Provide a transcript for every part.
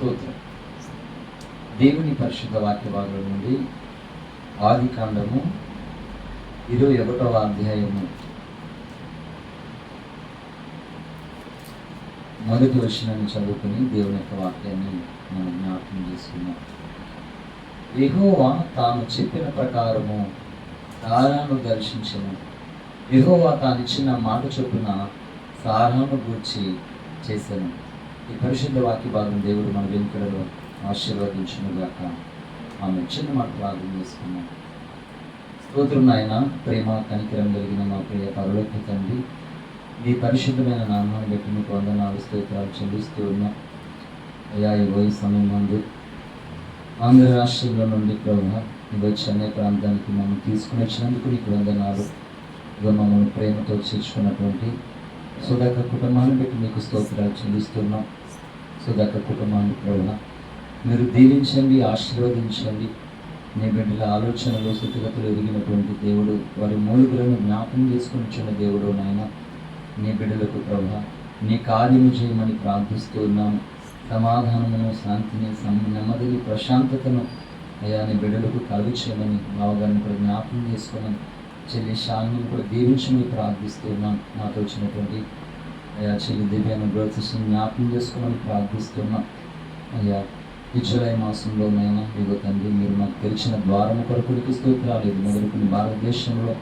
స్తోత్రం. దేవుని పరిశుద్ధ వాక్య భాగం నుండి ఆది కాండము ఇరవై ఒకటవ అధ్యాయము. మొదటి వచనాన్ని చదువుకుని దేవుని యొక్క వాక్యాన్ని మనం జ్ఞాపకం చేసుకున్నాం యెహోవా తాను చెప్పిన ప్రకారము సారాను దర్శించను. యెహోవా తాను ఇచ్చిన మాట చొప్పున సారాను గూర్చి చేశాను ఈ పరిశుద్ధ వాక్య భాగం దేవుడు మన వెనుకలలో ఆశీర్వదించునుగాక. ఆమె చిన్న మాట ప్రార్థన చేసుకున్నాం. స్తోత్రం నాయన ప్రేమ కనికరం కలిగిన మా ప్రియ పరలోక తండ్రి మీ పరిశుద్ధమైన నామాన్ని బట్టి మీకు వందనాలు స్తోత్రాలు చెల్లిస్తూ ఉన్నాం. అయ్యా ఈ సమయం ముందు ఆంధ్ర రాష్ట్రంలో నుండి ప్రభు ఇది అనే ప్రాంతానికి మమ్మల్ని తీసుకుని వచ్చినందుకు నీకు వందనాలు. ఇదిగో మమ్మల్ని ప్రేమతో చేర్చుకున్నటువంటి సుధాక కుటుంబాన్ని బట్టి మీకు స్తోత్రాలు చెల్లిస్తున్నాం సుధాక కుటుంబాన్ని ప్రభు మీరు దీవించండి ఆశీర్వదించండి. నీ బిడ్డల ఆలోచనలు స్థితిగతులు ఎదిగినటువంటి దేవుడు వారి మూలుగులను జ్ఞాపకం చేసుకుని ఇచ్చిన దేవుడు నాయన. నీ బిడ్డలకు ప్రభు నీ కార్యము చేయమని ప్రార్థిస్తూ ఉన్నాము. సమాధానమును శాంతిని నెమ్మదిని ప్రశాంతతను అయ్యా నీ బిడ్డలకు కలుగు చేయమని బావగారిని కూడా జ్ఞాపకం చేసుకోమని చెల్లి శాలిని కూడా దీవించమని ప్రార్థిస్తూ ఉన్నాను నాతో వచ్చినటువంటి అయ్యా చెల్లి దివ్యాన్ని బ్రోత్సహించి జ్ఞాపం చేసుకోమని ప్రార్థిస్తున్నాం. అయ్యా ఈ జూలై మాసంలో నైనా ఇదిగో తండ్రి మీరు మాకు తెలిసిన ద్వారము కొరకుడికి స్తోత్రాలు. ఇది మొదలుకుని భారతదేశంలో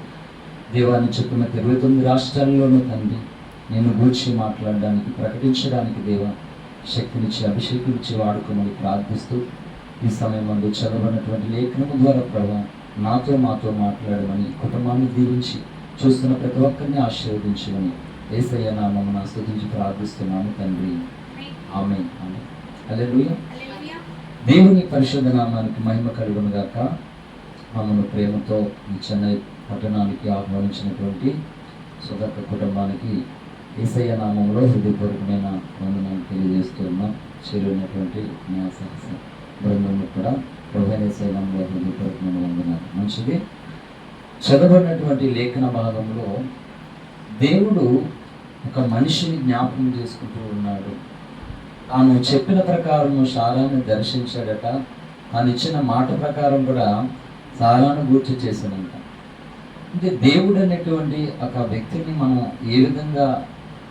దేవాన్ని చెప్పిన ఇరవై తొమ్మిది రాష్ట్రాల్లోనూ తండ్రి నేను గూర్చి మాట్లాడడానికి ప్రకటించడానికి దేవా శక్తినిచ్చి అభిషేకించి వాడుకోమని ప్రార్థిస్తూ ఈ సమయం ముందు చదవనటువంటి లేఖనము ద్వారా ప్రభా నాతో మాతో మాట్లాడమని కుటుంబాన్ని దీవించి చూస్తున్న ప్రతి ఒక్కరిని ఆశీర్వదించమని ఏసయ్య నామమున స్తుతించి ప్రార్థిస్తున్నాము తండ్రి. ఆమె ఆమె దేవుని పరిశుద్ధ నామానికి మహిమ కలుగును గాక. మమ్మల్ని ప్రేమతో ఈ చెన్నై పట్టణానికి ఆహ్వానించినటువంటి సుధక్క కుటుంబానికి ఏసయ్య నామంలో హృదయపూర్వకమైన వందనాలు తెలియజేస్తున్నాం చేరున్నటువంటి నా సహస బృందము కూడా ప్రభుత్వ నామంలో హృదయపూర్వకమైన వందనాలు. మంచిది. చదవనటువంటి లేఖన భాగంలో దేవుడు ఒక మనిషిని జ్ఞాపకం చేసుకుంటూ ఉన్నాడు. తాను చెప్పిన ప్రకారము సారాన్ని దర్శించాడట. తాను ఇచ్చిన మాట ప్రకారం కూడా సారాను గూర్చి చేశాడంట. అంటే దేవుడు అనేటువంటి ఒక వ్యక్తిని మనం ఏ విధంగా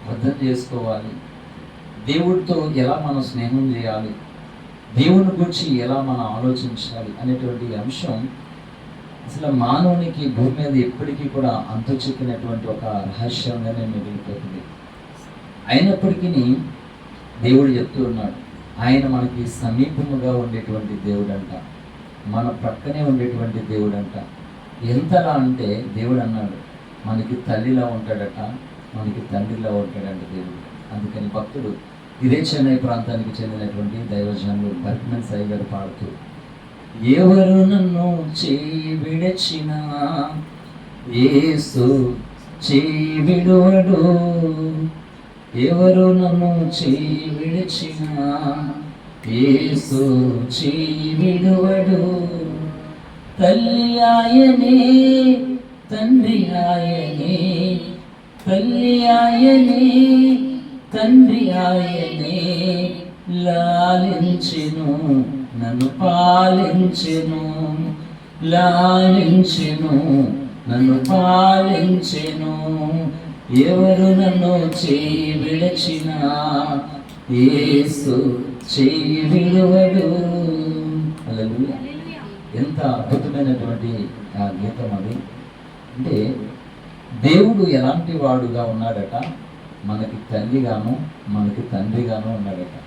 అర్థం చేసుకోవాలి? దేవుడితో ఎలా మనం స్నేహం చేయాలి? దేవుని గురించి ఎలా మనం ఆలోచించాలి? అనేటువంటి అంశం అసలు మానవునికి భూమి మీద ఎప్పటికీ కూడా అంతు చిక్కినటువంటి ఒక రహస్యంగానే మిగిలిపోతుంది అయినప్పటికీ దేవుడు చెప్తూ ఉన్నాడు ఆయన మనకి సమీపముగా ఉండేటువంటి దేవుడు అంట మన ప్రక్కనే ఉండేటువంటి దేవుడు అంట ఎంతలా అంటే దేవుడు అన్నాడు మనకి తల్లిలా ఉంటాడట మనకి తండ్రిలా ఉంటాడంట దేవుడు. అందుకని భక్తుడు ఇదే చెన్నై ప్రాంతానికి చెందినటువంటి దైవజనులు బర్క్మెన్ సాయి గారు పాడుతూ ఎవరు నన్ను చేయి ఏసు యేసు ఎవరు నన్ను చేయి ఏసు యేసు తల్లి ఆయనే తండ్రి ఆయనే తల్లి ఆయనే తండ్రి ఆయనే లాలించెను. నన్ను పాలించెను లాలించెను నన్ను పాలించెను. ఎవరు నన్ను చేయి విడచిన ఏసు చేయి విడువడు. ఎంత అద్భుతమైనటువంటి ఆ గీతం అది. అంటే దేవుడు ఎలాంటి వాడుగా ఉన్నాడట? మనకి తల్లిగాను మనకి తండ్రిగాను ఉన్నాడట.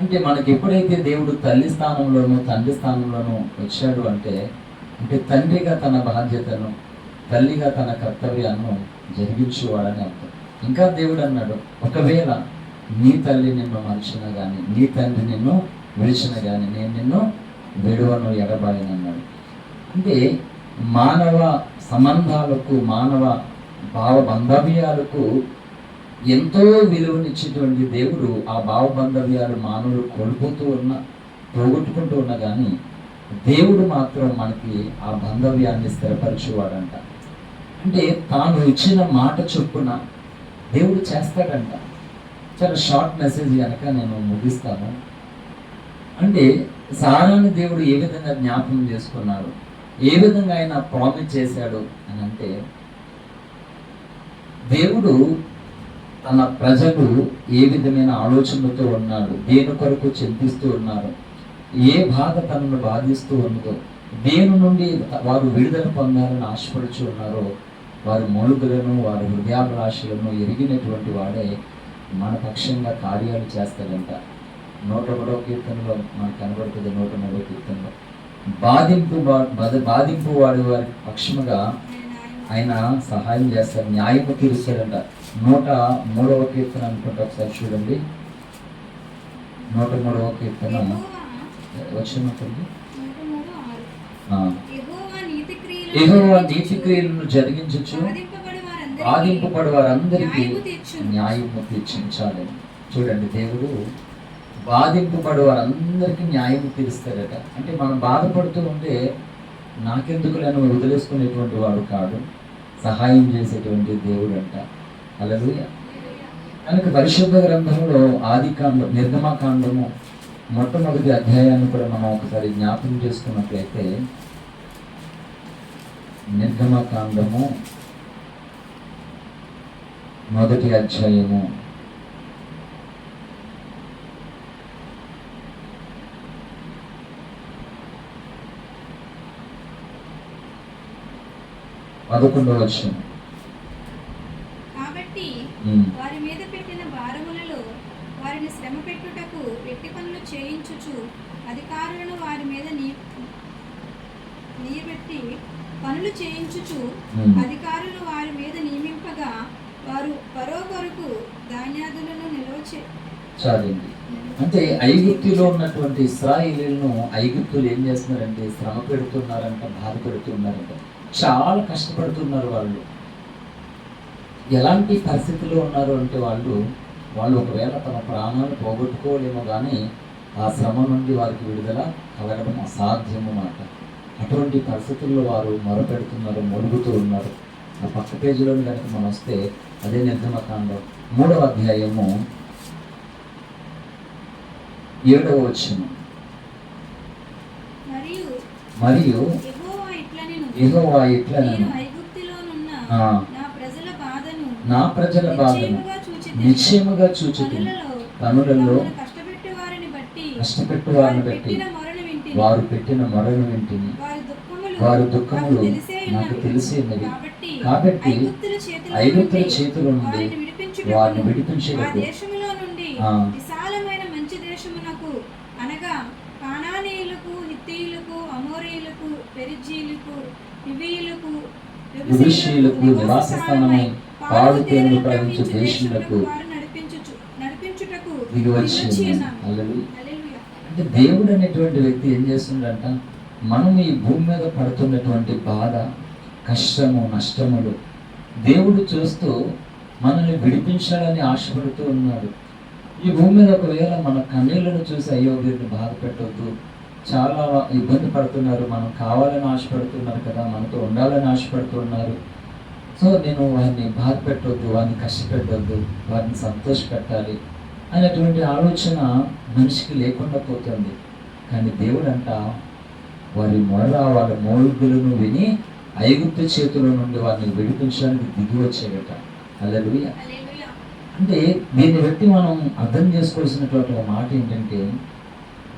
అంటే మనకి ఎప్పుడైతే దేవుడు తల్లి స్థానంలోనూ తండ్రి స్థానంలోనూ వచ్చాడు అంటే అంటే తండ్రిగా తన బాధ్యతను తల్లిగా తన కర్తవ్యాన్ని జరిగించేవాడని అర్థం. ఇంకా దేవుడు అన్నాడు ఒకవేళ నీ తల్లి నిన్ను మరిచిన కానీ నీ తండ్రి నిన్ను విడిచిన కానీ నేను నిన్ను విడువను ఎడబాయను అన్నాడు. అంటే మానవ సంబంధాలకు మానవ భావ బంధవ్యాలకు ఎంతో విలువనిచ్చేటువంటి దేవుడు ఆ భావ బంధవ్యాలు మానవులు కోల్పోతూ ఉన్న పోగొట్టుకుంటూ ఉన్నా కానీ దేవుడు మాత్రం మనకి ఆ బంధవ్యాన్ని స్థిరపరిచేవాడంట. అంటే తాను ఇచ్చిన మాట చొప్పున దేవుడు చేస్తాడంట. చాలా షార్ట్ మెసేజ్ కనుక నేను ముగిస్తాను. అంటే సారాన్ని దేవుడు ఏ విధంగా జ్ఞాపకం చేసుకున్నాడు ఏ విధంగా ఆయన ప్రామిస్ చేశాడు అని అంటే దేవుడు తన ప్రజలు ఏ విధమైన ఆలోచనలతో ఉన్నాడు? దేని కొరకు చింతిస్తూ ఉన్నారు? ఏ బాధ తనను బాధిస్తూ ఉన్నదో? దేని నుండి వారు విడుదల పొందాలని ఆశపడుచు ఉన్నారో? వారి మూలుగులను వారి హృదయాభిలాషలను ఎరిగినటువంటి వాడే మన పక్షంగా కార్యాలు చేస్తాడంట. నూట ఒకటో కీర్తనలో మనకు కనబడుతుంది నూట మూడో కీర్తనలో. బాధింపు వా- బాధింపు వాడి వారి పక్షముగా ఆయన సహాయం చేస్తారు న్యాయము తీరుస్తాడంట. నూట మూడవ కీర్తన అనుకుంటా ఒకసారి చూడండి. నూట మూడవ కీర్తన. వచ్చినట్టుంది ఏహోవా నీతి క్రియలను జరిగించచ్చు బాధింపబడి వారందరికీ న్యాయము తీర్చించాలి. చూడండి దేవుడు బాధింపబడి వారందరికీ న్యాయం తీరుస్తాడట. అంటే మనం బాధపడుతూ ఉంటే నాకెందుకు నేను వదిలేసుకునేటువంటి వాడు కాడు సహాయం చేసేటువంటి దేవుడు అంట అలలుయ కనుక పరిశుద్ధ గ్రంథంలో ఆది కాండం నిర్గమకాండము మొట్టమొదటి అధ్యాయాన్ని కూడా మనం ఒకసారి జ్ఞాపకం చేసుకున్నట్లయితే నిర్గమకాండము మొదటి అధ్యాయము. పదకొండవ వచ్చిన వారి మీద పెట్టిన భారములలో వారిని శ్రమ పెట్టుటకు వెట్టి పనులు చేయించుచు అధికారులను వారి మీద నియబెట్టి పనులు చేయించుచు అధికారులు వారి మీద నియమింపగా వారు పరో కొరకు ధాన్యాదులను నిల్వ చాలండి అంటే ఐగుప్తులో ఉన్నటువంటి ఇస్రాయిలీలను ఐగుప్తులు ఏం చేస్తున్నారంటే శ్రమ పెడుతున్నారంట బాధ పెడుతున్నారంట చాలా కష్టపడుతున్నారు వాళ్ళు. ఎలాంటి పరిస్థితిలో ఉన్నారు అంటే వాళ్ళు వాళ్ళు ఒకవేళ తమ ప్రాణాలు పోగొట్టుకోలేమో కానీ ఆ శ్రమ నుండి వారికి విడుదల కలగడం అసాధ్యము మాట. అటువంటి పరిస్థితుల్లో వారు మొరపెడుతున్నారు మొరుగుతూ ఉన్నారు. ఆ పక్క పేజీలో కనుక మనం వస్తే అదే నిర్గమకాండం మూడవ అధ్యాయము ఏడవ వచ్చును మరియు యెహోవా ఇట్లనెను యెహోవా ఇట్లా నేను ఐగుప్తులోనున్న ఆ, నా ప్రజల బాధను నా ప్రజల బాధను నిశ్చయముగా చూచుతుంది పనులలో కష్టపెట్టు వారిని బట్టి వారు పెట్టిన మొరను వింటిని. వారు దుఃఖములు నాకు తెలిసే నాకు ఉన్నవి. తెలిసి ఉన్నవి. కాబట్టి ఐగుప్తుల చేతిలో నుండి వారిని ఆ. విశాలమైన మంచి దేశమునకు అనగా కానానీయులకు హిత్తీయులకు అమోరీయులకు పెరిజీయులకు హివీయులకు విభూషీయులకు నివాస స్థానమై పాలు తేనెలు ప్రవహించు దేశములకు వారు నడిపించుచు దిగి వచ్చి అంటే దేవుడు అనేటువంటి వ్యక్తి ఏం చేస్తుండంట? మనం ఈ భూమి మీద పడుతున్నటువంటి బాధ కష్టము నష్టములు దేవుడు చూస్తూ మనల్ని విడిపించాలని ఆశపడుతూ ఉన్నాడు. ఈ భూమి మీద ఒకవేళ మన కన్నీళ్ళను చూసి అయ్యో వీరిని బాధ పెట్టవద్దు చాలా ఇబ్బంది పడుతున్నారు. మనం కావాలని ఆశపడుతున్నారు కదా మనతో ఉండాలని ఆశపడుతున్నారు. సో నేను వారిని బాధ పెట్టొద్దు వారిని కష్టపెట్టొద్దు వారిని సంతోషపెట్టాలి అనేటువంటి ఆలోచన మనిషికి లేకుండా పోతుంది. కానీ దేవుడు అంట వారి మొర వారి మోడుగులను విని ఐగుప్తు చేతుల నుండి వారిని విడిపించడానికి దిగి వచ్చాడట. అల్లెలుయ. అంటే దీన్ని బట్టి మనం అర్థం చేసుకోవాల్సినటువంటి ఒక మాట ఏంటంటే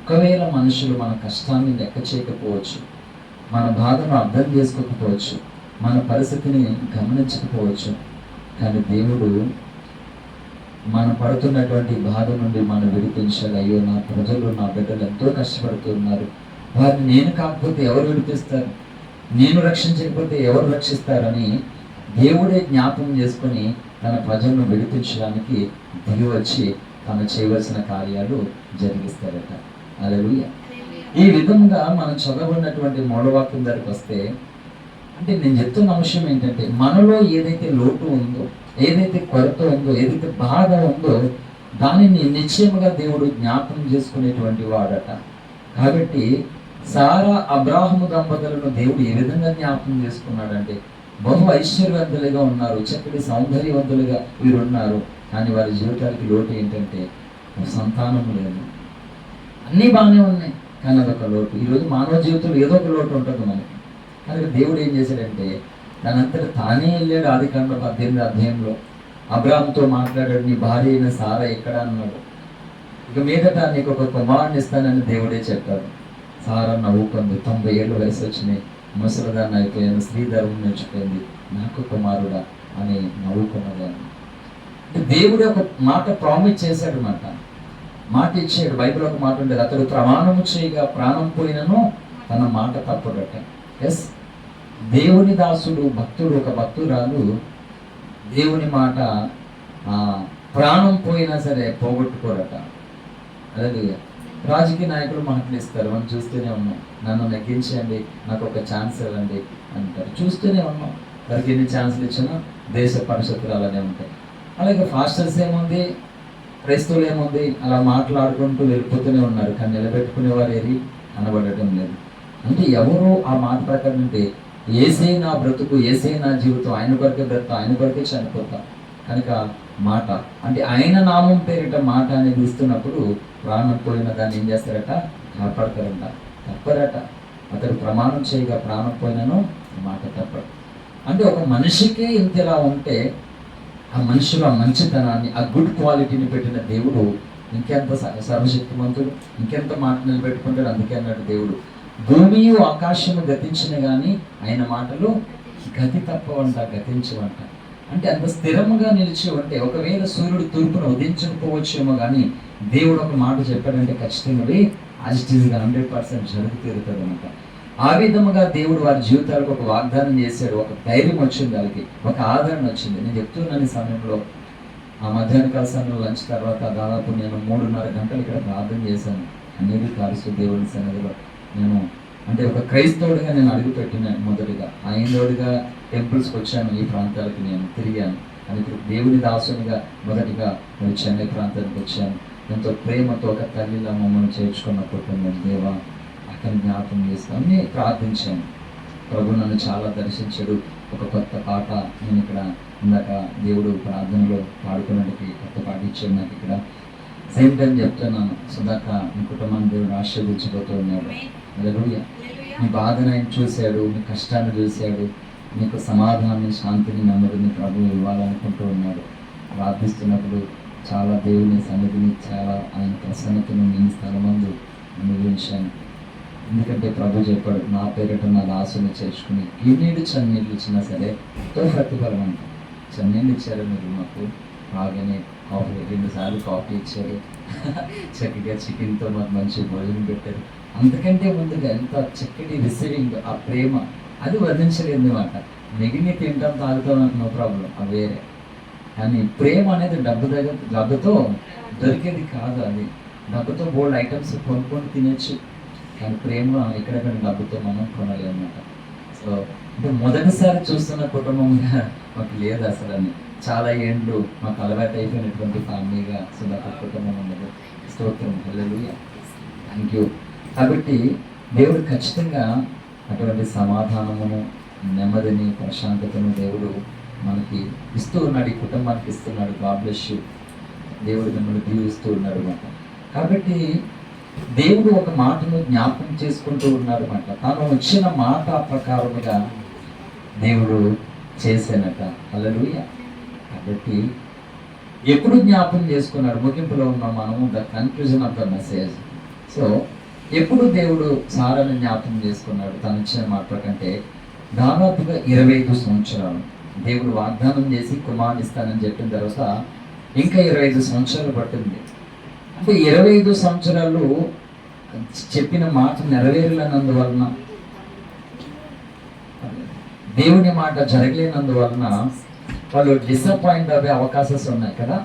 ఒకవేళ మనుషులు మన కష్టాన్ని లెక్క చేయకపోవచ్చు మన బాధను అర్థం చేసుకోకపోవచ్చు మన పరిస్థితిని గమనించకపోవచ్చు. కానీ దేవుడు మనం పడుతున్నటువంటి బాధ నుండి మనం విడిపించాలి అయ్యో నా ప్రజలు నా బిడ్డలు ఎంతో కష్టపడుతున్నారు. వారిని నేను కాకపోతే ఎవరు విడిపిస్తారు? నేను రక్షించకపోతే ఎవరు రక్షిస్తారని దేవుడే జ్ఞాపకం చేసుకొని తన ప్రజలను విడిపించడానికి దిగి వచ్చి తను చేయవలసిన కార్యాలు జరిగిస్తారట. అలలుయ ఈ విధంగా మనం చదవన్నటువంటి మూలవాక్యం దగ్గరికి వస్తే అంటే నేను చెప్తున్న అంశం ఏంటంటే మనలో ఏదైతే లోటు ఉందో ఏదైతే కొరత ఉందో ఏదైతే బాధ ఉందో దానిని నిశ్చయముగా దేవుడు జ్ఞాపకం చేసుకునేటువంటి వాడట. కాబట్టి సారా అబ్రాహము దంపతులను దేవుడు ఏ విధంగా జ్ఞాపకం చేసుకున్నాడంటే బహు ఐశ్వర్యవంతులుగా ఉన్నారు చక్కటి సౌందర్యవంతులుగా వీరున్నారు. కానీ వారి జీవితానికి లోటు ఏంటంటే సంతానం లేదు. అన్నీ బాగానే ఉన్నాయి కానీ అదొక లోటు. ఈరోజు మానవ జీవితంలో ఏదో ఒక లోటు ఉంటుంది మనకి. అందుకే దేవుడు ఏం చేశాడంటే తనంతట తానే వెళ్ళాడు ఆది కాండ పద్దెనిమిది అధ్యాయంలో. అబ్రామ్తో మాట్లాడాడు నీ భార్య అయిన సారా ఎక్కడ? అన్నాడు. ఇక మీదట నీకు ఒక కుమారుని ఇస్తానని దేవుడే చెప్పాడు. సారా నవ్వుకుంది. తొంభై ఏళ్ళు వయసు వచ్చినాయి ముసలిదాన్ని అయిపోయాను. స్త్రీ ధర్మం నేర్చుకుంది. నాకు కుమారుడా అని నవ్వుకున్నదాన్ని దేవుడు ఒక మాట ప్రామిస్ చేశాడు మాట మాట ఇచ్చాడు. బైబిల్ ఒక మాట ఉండేది అతడు ప్రమాణము చేయగా ప్రాణం పోయినను తన మాట తప్పుడట ఎస్ దేవుని దాసుడు భక్తుడు ఒక భక్తురాలు దేవుని మాట ప్రాణం పోయినా సరే పోగొట్టుకోరట. అదే రాజకీయ నాయకులు మనకు ఇస్తారు మనం చూస్తూనే ఉన్నాం. నన్ను నెగ్గించండి నాకు ఒక ఛాన్స్ ఇవ్వండి అంటారు. చూస్తూనే ఉన్నాం. వారికి ఎన్ని ఛాన్సులు ఇచ్చినా దేశ పరిషత్తులు అలానే ఉంటాయి. అలాగే ఫాస్టర్స్ ఏముంది? క్రైస్తవులు ఏముంది? అలా మాట్లాడుకుంటూ వెళ్ళిపోతూనే ఉన్నారు. కానీ నిలబెట్టుకునే వారు ఏది? కనబడటం లేదు. అంటే ఎవరు ఆ మాట ప్రకారం అంటే ఏసే నా బ్రతుకు ఏసే నా జీవితం ఆయన కొరకే బ్రతుకు ఆయన కొరకే చనిపోతా. కనుక మాట అంటే ఆయన నామం పేరిట మాట అనేది ఇస్తున్నప్పుడు ప్రాణం పోయిన దాన్ని ఏం చేస్తారట? కాపాడతారంట. తప్పరట. అతడు ప్రమాణం చేయగా ప్రాణం పోయినను మాట తప్పడు. అంటే ఒక మనిషికే ఇంతలా ఉంటే ఆ మనిషిలో ఆ మంచితనాన్ని ఆ గుడ్ క్వాలిటీని పెట్టిన దేవుడు ఇంకెంత సర్వశక్తివంతుడు ఇంకెంత మాట నిలబెట్టుకుంటాడు అందుకే అన్నాడు దేవుడు. భూమియు ఆకాశము గతించిన కానీ ఆయన మాటలు గతి తప్పవంట గతించవంట. అంటే అంత స్థిరముగా నిలిచి ఉంటే ఒకవేళ సూర్యుడు తూర్పున ఉదించకపోవచ్చేమో కానీ దేవుడు ఒక మాట చెప్పాడంటే ఖచ్చితంగా యాజిటీస్గా హండ్రెడ్ పర్సెంట్ జరుగు తీరుతుంది అనమాట. ఆ విధముగా దేవుడు వారి జీవితాలకు ఒక వాగ్దానం చేశాడు ఒక ధైర్యం వచ్చింది వాళ్ళకి ఒక ఆదరణ వచ్చింది. నేను చెప్తున్నాను ఈ సమయంలో ఆ మధ్యాహ్న కాల సమయంలో లంచ్ తర్వాత దాదాపు నేను మూడున్నర గంటలు ఇక్కడ ప్రార్థన చేశాను. అనేది కాలుస్తూ దేవుడి సన్నిధిలో. నేను అంటే ఒక క్రైస్తవుడిగా నేను అడుగుపెట్టిన మొదటిగా. ఐదోడిగా టెంపుల్స్కి వచ్చాను ఈ ప్రాంతాలకు నేను తిరిగాను. అని దేవుని దాసునిగా మొదటిగా నేను చెన్నై ప్రాంతానికి వచ్చాను. ఎంతో ప్రేమతో ఒక తల్లిలా మమ్మల్ని చేర్చుకున్న కుటుంబం దేవా అక్కడ జ్ఞాపకం చేస్తాను. నేను ప్రార్థించాను. ప్రభు నన్ను చాలా దర్శించాడు. ఒక కొత్త పాట నేను ఇక్కడ ఇందాక దేవుడు ప్రార్థనలో పాడుకున్నట్టుకి కొత్త పాట ఇచ్చాడు నాకు ఇక్కడ. సేమ్ టైం చెప్తున్నాను సుధాక మీ కుటుంబాన్ని దేవుడు ఆశీర్వదించబోతూ ఉన్నాడు. హల్లెలూయా మీ బాధను ఆయన చూశాడు మీ కష్టాన్ని చూశాడు మీకు సమాధానాన్ని శాంతిని నెమ్మదిని ప్రభు ఇవ్వాలనుకుంటూ ఉన్నాడు. ప్రార్థిస్తున్నప్పుడు చాలా దేవుని సన్నిధిని చాలా ఆయన ప్రసన్నతను నేను స్థలమందు అనుభవించాను ఎందుకంటే ప్రభు చెప్పాడు నా పేరిట నా దాసుని చేర్చుకుని గిన్నీడు చన్నీళ్ళు ఇచ్చినా సరే ఎంతో ప్రతిఫలం అంట చన్నీళ్ళు ఇచ్చారు మీరు మాకు. బాగానే కాఫీ రెండు సార్లు కాఫీ ఇచ్చారు. చక్కగా చికెన్తో మాకు మంచి భోజనం పెట్టారు. అంతకంటే ముందుగా ఎంత చక్కటి రిసీవింగ్ ఆ ప్రేమ అది వర్ణించలేదు అనమాట మిగిలిన తింటాం తాగుతాం నాకు నో ప్రాబ్లం అది వేరే. కానీ ప్రేమ అనేది డబ్బు దగ్గర డబ్బుతో దొరికేది కాదు అది. డబ్బుతో బోల్డ్ ఐటమ్స్ కొనుక్కొని తినచ్చు. కానీ ప్రేమ ఎక్కడెక్కడ డబ్బుతో మనం కొనాలి అన్నమాట సో అంటే మొదటిసారి చూస్తున్న కుటుంబంగా మాకు లేదు అసలు అని. చాలా ఏండ్లు మాకు అలవాటు అయిపోయినటువంటి ఫ్యామిలీగా సుధాక కుటుంబం ఉన్నది స్తోత్రం. పిల్లలు థ్యాంక్ యూ కాబట్టి దేవుడు ఖచ్చితంగా అటువంటి సమాధానమును నెమ్మదిని ప్రశాంతతను దేవుడు మనకి ఇస్తూ ఉన్నాడు ఈ కుటుంబానికి ఇస్తున్నాడు. గాడ్ బ్లెస్ దేవుడు మిమ్మల్ని దీవిస్తూ ఉన్నాడు అనమాట కాబట్టి దేవుడు ఒక మాటను జ్ఞాపకం చేసుకుంటూ ఉన్నాడు అనమాట తాను వచ్చిన మాట ప్రకారముగా దేవుడు చేశానట అల్లలుయ కాబట్టి ఎప్పుడు జ్ఞాపకం చేసుకున్నాడు ముగింపులో ఉన్న మనము the conclusion of the message so ఎప్పుడు దేవుడు సారాన్ని జ్ఞాపకం చేసుకున్నాడు? తను ఇచ్చిన మాట కంటే దాదాపుగా ఇరవై ఐదు సంవత్సరాలు. దేవుడు వాగ్దానం చేసి కుమారుని ఇస్తానని చెప్పిన తర్వాత ఇంకా ఇరవై ఐదు సంవత్సరాలు పట్టింది. అంటే ఇరవై ఐదు సంవత్సరాలు చెప్పిన మాట నెరవేరలేనందువలన దేవుని మాట జరగలేనందువలన వాళ్ళు డిసప్పాయింట్ అయ్యే అవకాశాలు ఉన్నాయి కదా.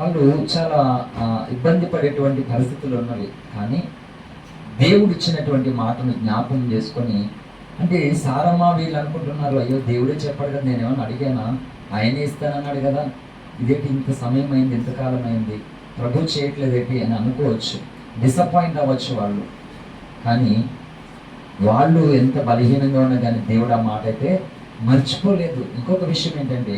వాళ్ళు చాలా ఇబ్బంది పడేటువంటి పరిస్థితులు ఉన్నవి. కానీ దేవుడు ఇచ్చినటువంటి మాటను జ్ఞాపకం చేసుకొని అంటే సారమ్మ వీళ్ళు అనుకుంటున్నారు అయ్యో దేవుడే చెప్పాడు కదా నేనేమన్నా అడిగానా? ఆయనే ఇస్తానన్నాడు కదా ఇదేంటి ఇంత సమయం అయింది ఇంతకాలం అయింది? ప్రభు చేయట్లేదేంటి అని అనుకోవచ్చు. డిసప్పాయింట్ అవ్వచ్చు వాళ్ళు. కానీ వాళ్ళు ఎంత బలహీనంగా ఉన్నా కానీ దేవుడు ఆ మాట అయితే మర్చిపోలేదు. ఇంకొక విషయం ఏంటంటే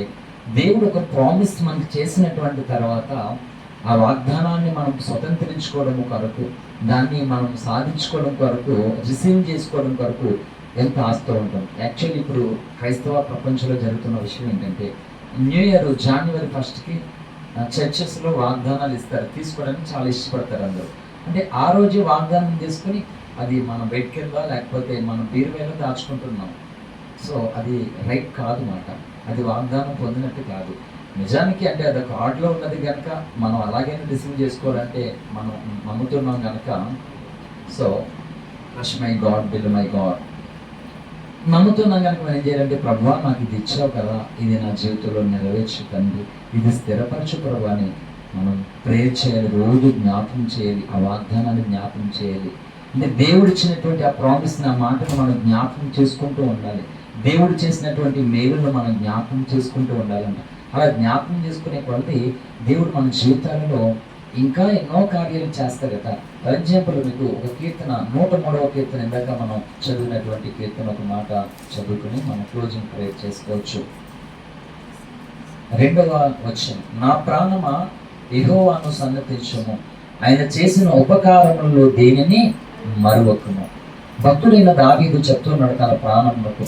దేవుడు ఒక ప్రామిస్ మనకు చేసినటువంటి తర్వాత ఆ వాగ్దానాన్ని మనం స్వతంత్రించుకోవడం కొరకు దాన్ని మనం సాధించుకోవడం కొరకు రిసీవ్ చేసుకోవడం కొరకు ఎంత ఆస్తో ఉంటాం యాక్చువల్లీ ఇప్పుడు క్రైస్తవ ప్రపంచంలో జరుగుతున్న విషయం ఏంటంటే న్యూ ఇయర్ జనవరి ఫస్ట్కి చర్చెస్లో వాగ్దానాలు ఇస్తారు. తీసుకోవడానికి చాలా ఇష్టపడతారు అందరూ. అంటే ఆ రోజు వాగ్దానం తీసుకుని అది మన బెడ్ కింద లేకపోతే మన బీరువేలో దాచుకుంటున్నాం. సో అది రైట్ కాదు మాట. అది వాగ్దానం పొందినట్టు కాదు. నిజానికి అంటే అది ఒక ఆర్ట్లో ఉన్నది కనుక మనం అలాగైనా రిసీవ్ చేసుకోవాలంటే మనం నమ్ముతున్నాం కనుక so rush my God bill my God. నమ్ముతున్నాం కనుక మనం ఏం చేయాలంటే ప్రభు నాకు ఇది ఇచ్చావు కదా ఇది నా జీవితంలో నెరవేర్చు తండ్రి ఇది స్థిరపరచు ప్రభు అని మనం ప్రేర్ చేయాలి రోజు జ్ఞాపకం చేయాలి ఆ వాగ్దానాన్ని జ్ఞాపకం చేయాలి. అంటే దేవుడు ఇచ్చినటువంటి ఆ ప్రామిస్ని ఆ మాటను మనం జ్ఞాపకం చేసుకుంటూ ఉండాలి. దేవుడు చేసినటువంటి మేలును మనం జ్ఞాపకం చేసుకుంటూ ఉండాలండి. అలా జ్ఞాపకం చేసుకునే కొలది దేవుడు మన జీవితాలలో ఇంకా ఎన్నో కార్యాలు చేస్తాడట ఫర్ ఎగ్జాంపుల్ మీకు ఒక కీర్తన నూట మూడవ కీర్తన ఇందాక మనం చదివినటువంటి కీర్తన ఒక మాట చదువుకుని మనం క్లోజింగ్ ప్రేయర్ చేసుకోవచ్చు. రెండవ వచ్చిన నా ప్రాణమా ఎహోవాను సన్నతించము ఆయన చేసిన ఉపకారములలో దేనిని మరువకుము? భక్తుడైన దావీదు చెప్తున్నాడు తన ప్రాణములకు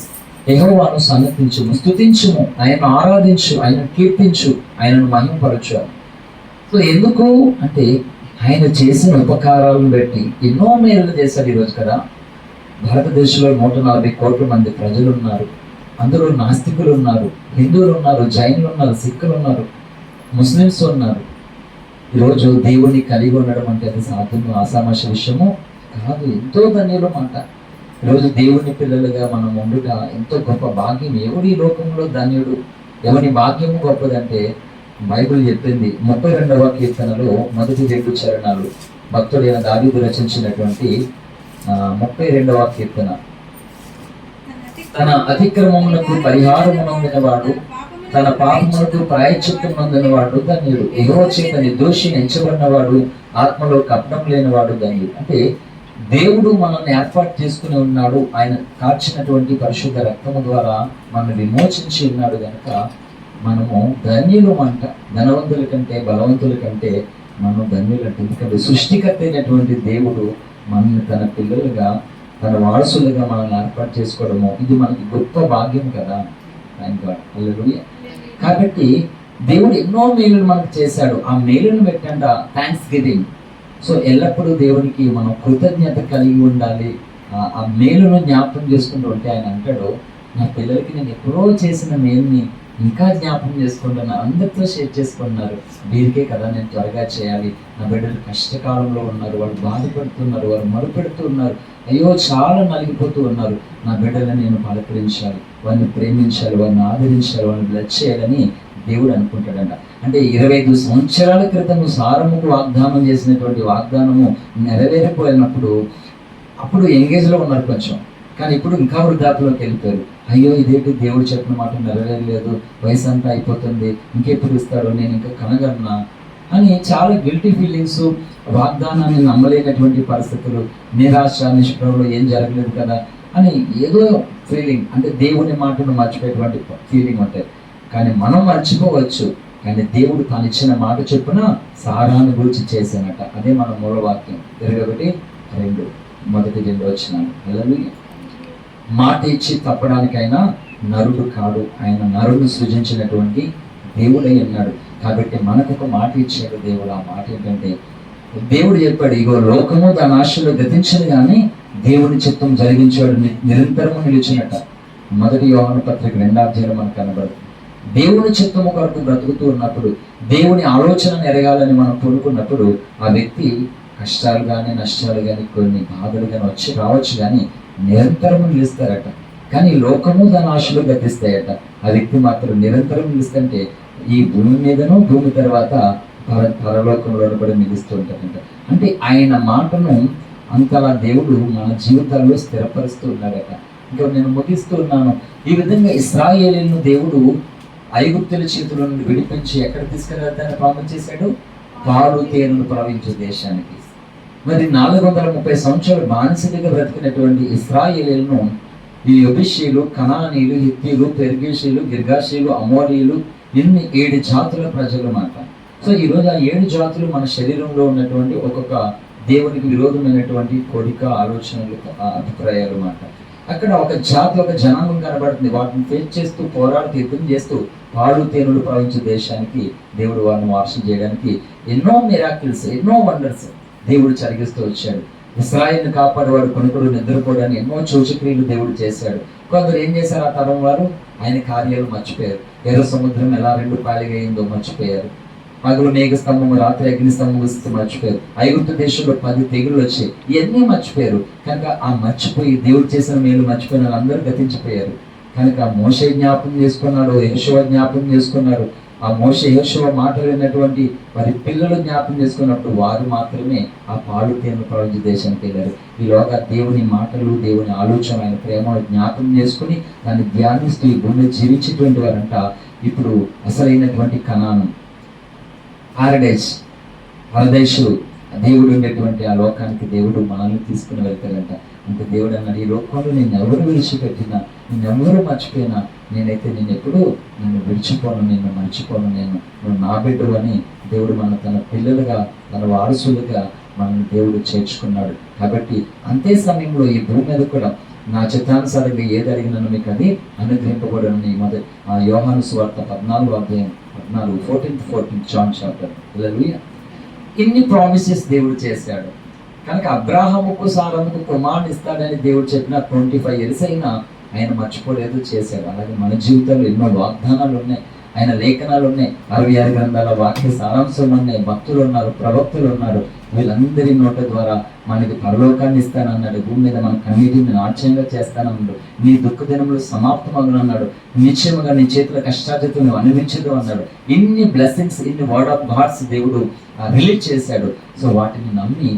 యెహోవాను సన్నతించుము స్థుతించుము ఆయనను ఆరాధించు ఆయన కీర్తించు ఆయనను మహిమపరచు సో ఎందుకు? అంటే ఆయన చేసిన ఉపకారాలను బట్టి ఎన్నో మేలు చేశాడు ఈరోజు కదా. భారతదేశంలో నూట నలభై కోట్ల మంది ప్రజలు ఉన్నారు అందులో నాస్తికులు ఉన్నారు హిందువులు ఉన్నారు జైన్లు ఉన్నారు సిక్కులు ఉన్నారు ముస్లిమ్స్ ఉన్నారు. ఈరోజు దేవుణ్ణి కలిగి ఉండడం అంటే అది సాధ్యము ఆసామాష విషయము కాదు. ఎంతో ధన్యులు మాట. ఈరోజు దేవుని పిల్లలుగా మనం ఉండుట ఎంతో గొప్ప భాగ్యం. ఎవడి లోకంలో ధన్యుడు ఎవరి భాగ్యం గొప్పదంటే బైబిల్ చెప్పింది. ముప్పై రెండవ కీర్తనలో మొదటి రెండు చరణాలు భక్తుడైన దావీదు రచించినటువంటి ముప్పై రెండవ కీర్తన. తన అతిక్రమములకు పరిహారమునందినవాడు తన పాపములకు ప్రాయచిత్తం వాడు ధన్యుడు. ఎగో చేత నిర్దోషి ఎంచబడినవాడు ఆత్మలో కప్నం లేనివాడు ధన్యుడు. అంటే దేవుడు మనల్ని ఏర్పాటు చేసుకుని ఉన్నాడు. ఆయన కార్చినటువంటి పరిశుద్ధ రక్తము ద్వారా మనల్ని విమోచించి ఉన్నాడు కనుక మనము ధన్యులు అంట ధనవంతుల కంటే బలవంతుల కంటే మనం ధన్యులు అంటే. ఎందుకంటే సృష్టికర్త అయినటువంటి దేవుడు మనల్ని తన పిల్లలుగా తన వారసులుగా మనల్ని ఏర్పాటు చేసుకోవడము ఇది మనకి గొప్ప భాగ్యం కదా. థ్యాంక్ గాడ్ కాబట్టి దేవుడు ఎన్నో మేలులు మనకు చేశాడు. ఆ మేలును పెట్టంట థ్యాంక్స్ గివింగ్ సో ఎల్లప్పుడూ దేవునికి మనం కృతజ్ఞత కలిగి ఉండాలి. ఆ- మేలును జ్ఞాపకం చేసుకుంటూ ఉంటే ఆయన అంటాడు నా పిల్లలకి నేను ఎప్పుడో చేసిన మేలుని ఇంకా జ్ఞాపకం చేసుకుంటున్నాను అందరితో షేర్ చేసుకుంటున్నారు. వీరికే కదా నేను త్వరగా చేయాలి. నా బిడ్డలు కష్టకాలంలో ఉన్నారు వాళ్ళు బాధపడుతున్నారు వారు మరుపెడుతున్నారు. అయ్యో చాలా నలిగిపోతూ ఉన్నారు. నా బిడ్డలను నేను పలకరించాలి. వారిని ప్రేమించాలి వారిని ఆదరించాలి వారిని బ్లడ్ చేయాలని దేవుడు అనుకుంటాడంట. అంటే ఇరవై ఐదు సంవత్సరాల క్రితం సారముకు వాగ్దానం చేసినటువంటి వాగ్దానము నెరవేరిపోయినప్పుడు అప్పుడు ఎంగేజ్లో ఉన్నారు కొంచెం. కానీ ఇప్పుడు ఇంకా వృద్ధాప్యంలోకి వెళ్ళిపోయారు. అయ్యో ఇదేంటి దేవుడు చెప్పిన మాట నెరవేరలేదు. వయసు అంతా అయిపోతుంది. ఇంకెప్పుడు ఇస్తాడు నేను ఇంకా కనగలనా? అని చాలా గిల్టీ ఫీలింగ్స్ వాగ్దానాన్ని నమ్మలేనటువంటి పరిస్థితులు నిరాశ నిష్ప్రభలో ఏం జరగలేదు కదా అని ఏదో ఫీలింగ్ అంటే దేవుని మాటను మర్చిపోయేటువంటి ఫీలింగ్ ఉంటాయి కానీ మనం మర్చిపోవచ్చు. కానీ దేవుడు తాను ఇచ్చిన మాట చొప్పున సారాన్ని గురించి చేశానట. అదే మన మూలవాక్యం ఇరవై ఒకటి రెండు. మొదటి రెండు వచ్చినాను మాట ఇచ్చి తప్పడానికైనా నరుడు కాడు. ఆయన నరుడు సృజించినటువంటి దేవుడై ఉన్నాడు. కాబట్టి మనకు ఒక మాట ఇచ్చాడు దేవుడు. ఆ మాట ఏంటంటే దేవుడు చెప్పాడు ఇగో లోకము దాని ఆశలో గతించదు కానీ దేవుని చిత్తం జరిగించాడు. నిరంతరము నిలిచినట మొదటి యోహన పత్రిక రెండాధ్యాయం మనకు కనబడుతుంది. దేవుని చిత్తము కొరకు బ్రతుకుతూ ఉన్నప్పుడు దేవుని ఆలోచన ఎరగాలని మనం కోరుకున్నప్పుడు ఆ వ్యక్తి కష్టాలు కానీ నష్టాలు కానీ కొన్ని బాధలు కానీ వచ్చి రావచ్చు కానీ నిరంతరం నిలుస్తారట. కానీ లోకము దాని ఆశలు గతిస్తాయట ఆ వ్యక్తి మాత్రం నిరంతరం నిలుస్తుంటే ఈ భూమి మీదను భూమి తర్వాత పర పరలోకంలో కూడా నిలుస్తూ ఉంటారంట అంటే ఆయన మాటను అంతలా దేవుడు మన జీవితాల్లో స్థిరపరుస్తూ ఉన్నాడట. ఇంకా నేను ముగిస్తూ ఉన్నాను. ఈ విధంగా ఇస్రాయేలీలను దేవుడు ఐగుప్తుల చేతుల నుండి విడిపించి ఎక్కడ తీసుకెళ్తానని పాపం చేశాడు? పాలు తేనెలు ప్రవహించే దేశానికి. మరి నాలుగు వందల ముప్పై సంవత్సరాలు మానసికంగా బ్రతికినటువంటి ఇస్రాయేలీలను ఈ యొబిషీలు కణానీలు హిత్తీలు పెర్గేషీలు గిర్గాషీలు అమోరీలు ఇన్ని ఏడు జాతుల ప్రజలు మాట. సో ఈ రోజు ఆ ఏడు జాతులు మన శరీరంలో ఉన్నటువంటి ఒక్కొక్క దేవునికి విరోధమైనటువంటి కోరిక ఆలోచనలు అభిప్రాయాలు మాట. అక్కడ ఒక జాతి ఒక జనాంగం కనబడుతుంది. వాటిని ఫేస్ చేస్తూ పోరాడుతూ యుద్ధం చేస్తూ పాలు తేనులు ప్రవహించే దేశానికి దేవుడు వారిని వారసం చేయడానికి ఎన్నో మిరాకిల్స్ ఎన్నో వండర్స్ దేవుడు జరిగిస్తూ వచ్చాడు. ఇస్రాయిల్ని కాపాడేవాడు కొనుగోలు నిద్రపోడని ఎన్నో చోచక్రియలు దేవుడు చేశాడు. కొందరు ఏం చేశారు? ఆ తరం వారు ఆయన కార్యాలు మర్చిపోయారు. ఎర్ర సముద్రం ఎలా రెండు పాలిగైందో మర్చిపోయారు. పగలు మేఘ స్తంభము రాత్రి అగ్ని స్తంభం వస్తూ మర్చిపోయారు. ఐగుప్తు దేశంలో పది తెగులు వచ్చాయి ఇవన్నీ మర్చిపోయారు. కనుక ఆ మర్చిపోయి దేవుడు చేసిన మేలు మర్చిపోయిన వాళ్ళందరూ గతించిపోయారు. కనుక మోసే జ్ఞాపకం చేసుకున్నాడు యశోవ జ్ఞాపకం చేసుకున్నాడు. ఆ మోస యశోవ మాటలు విన్నటువంటి వారి పిల్లలు జ్ఞాపకం చేసుకున్నప్పుడు వారు మాత్రమే ఆ పాలు తేను ప్రపంచ దేశానికి వెళ్ళారు. ఈలోగా దేవుని మాటలు దేవుని ఆలోచన ఆయన ప్రేమను జ్ఞాపకం చేసుకుని దాన్ని ధ్యానిస్తూ ఈ భూమి జీవించేటువంటి వారంట ఇప్పుడు అసలైనటువంటి కణాను ఆరడేజ్ పరదేశు దేవుడు ఉండేటువంటి ఆ లోకానికి దేవుడు మనల్ని తీసుకుని వెళ్తాడంట. అంటే దేవుడు అన్నాడు ఈ లోకంలో నేను ఎవరు విడిచిపెట్టినా నేను ఎవరు మర్చిపోయినా నేనైతే నేను ఎప్పుడు నిన్ను విడిచిపోను నిన్ను మర్చిపోను నేను నువ్వు నా బిడ్డు అని దేవుడు మన తన పిల్లలుగా తన వారసులుగా మనల్ని దేవుడు చేర్చుకున్నాడు. కాబట్టి అంతే సమయంలో ఈ భూమి మీద కూడా నా చిత్తానుసారంగా ఏది అడిగినాను మీకు అది అనుగ్రహింపబడని మొదటి ఆ యోహాను స్వార్థ పద్నాలుగు అధ్యాయం పద్నాలుగు ఫోర్టీన్త్ ఫోర్టీన్త్ జాన్ చాప్టర్ ఇన్ని ప్రామిసెస్ దేవుడు చేశాడు. కనుక అబ్రాహముకు సారముకు కుమారుని ఇస్తాడని దేవుడు చెప్పిన ట్వంటీ ఫైవ్ ఇయర్స్ అయినా ఆయన మర్చిపోలేదు చేశాడు. అలాగే మన జీవితంలో ఎన్నో వాగ్దానాలు ఉన్నాయి ఆయన లేఖనాలు ఉన్నాయి అరవై ఆరు గ్రంథాల వాక్య సారాంశం ఉన్నాయి. భక్తులు ఉన్నారు ప్రవక్తులు ఉన్నారు వీళ్ళందరి నోట ద్వారా మనకి పరలోకాన్ని ఇస్తానన్నాడు. భూమి మీద మన కన్నీటిని నాట్యంగా చేస్తానన్నాడు. నీ దుఃఖ దినములు సమాప్తమగునన్నాడు నిశ్చయముగా నీ చేతుల కష్టాజతు నువ్వు అనుభవించదు అన్నాడు. ఇన్ని బ్లెస్సింగ్స్ ఇన్ని వర్డ్ ఆఫ్ గాడ్స్ దేవుడు రిలీజ్ చేశాడు. సో వాటిని నమ్మి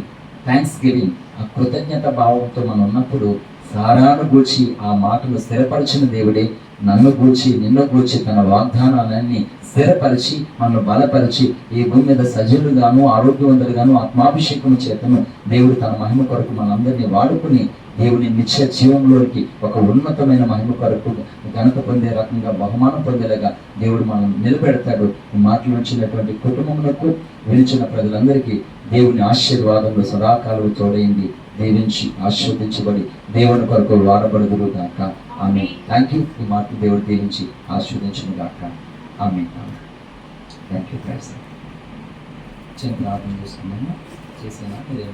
థ్యాంక్స్ గివింగ్ ఆ కృతజ్ఞత భావంతో మనం ఉన్నప్పుడు సారాను గూర్చి ఆ మాటలు స్థిరపరిచిన దేవుడే నన్ను గూర్చి నిన్ను గూర్చి తన వాగ్దానాలన్నీ స్థిరపరిచి మనల్ని బలపరిచి ఈ భూమి మీద సజీవులుగాను ఆరోగ్యవంతులుగాను ఆత్మాభిషేకం చేతను దేవుడు తన మహిమ కొరకు మనందరినీ వాడుకుని దేవుని నిత్య జీవంలోకి ఒక ఉన్నతమైన మహిమ కొరకు ఘనత పొందే రకంగా బహుమానం పొందేలాగా దేవుడు మనం నిలబెడతాడు. ఈ మాటలు వచ్చినటువంటి కుటుంబములకు వినిచిన ప్రజలందరికీ దేవుని ఆశీర్వాదంలో సదాకాలం తోడైంది. దీవించి ఆశీర్వదించబడి దేవుని కొరకు వాడబడుదురు గాక ఆమె థ్యాంక్ యూ ఈ మాట దేవుడు దీవించి ఆశీర్వదించను గాక ఆమె థ్యాంక్ యూ చిన్న ప్రార్థన చేసుకున్నాము చేసేనా మీరు